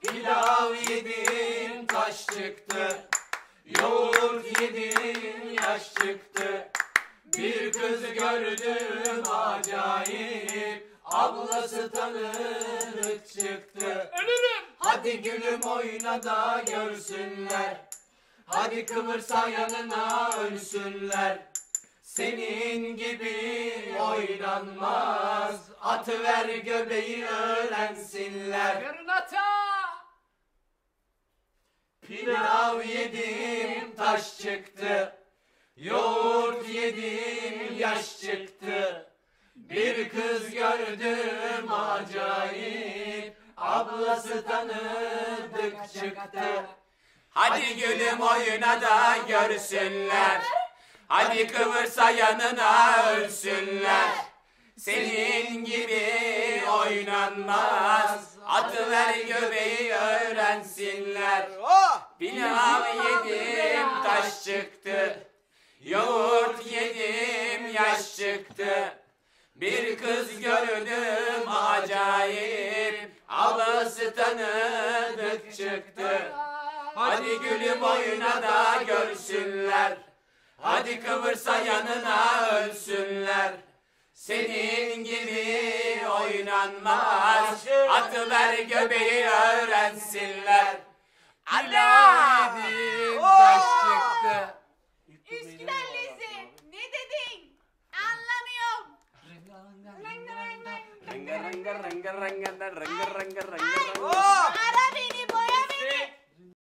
Pilav yedim taş çıktı. Yoğurt yedim yaş çıktı. Bir kız gördüm acayip. Ablası tanıdık çıktı. Ölürüm. Hadi gülüm oyna da görsünler. Hadi kıvırsa yanına ölsünler Senin gibi oynanmaz. Atıver göbeği öğrensinler. Yarın ata. Pilav yedim taş çıktı. Yoğurt yedim yaş çıktı. Bir kız gördüm acayip. Ablası tanıdık çıktı. Hadi gülüm oyuna da görsünler Hadi kıvırsa yanına ölsünler. Senin gibi oynanmaz. Atıver göbeği öğrensinler. Pilav yedim taş çıktı. Yoğurt yedim yaş çıktı. Bir kız gördüm acayip. Ablası tanıdık çıktı. Hadi gülüm oyuna da görsünler Hadi kıvırsa yanına ölsünler Senin gibi oynanmaz Atıver göbeği öğrensinler yedim taş çıktı Üsküdar Lezi. Ne dedin? Anlamıyorum. Renga renga renga renga renga renga renga renga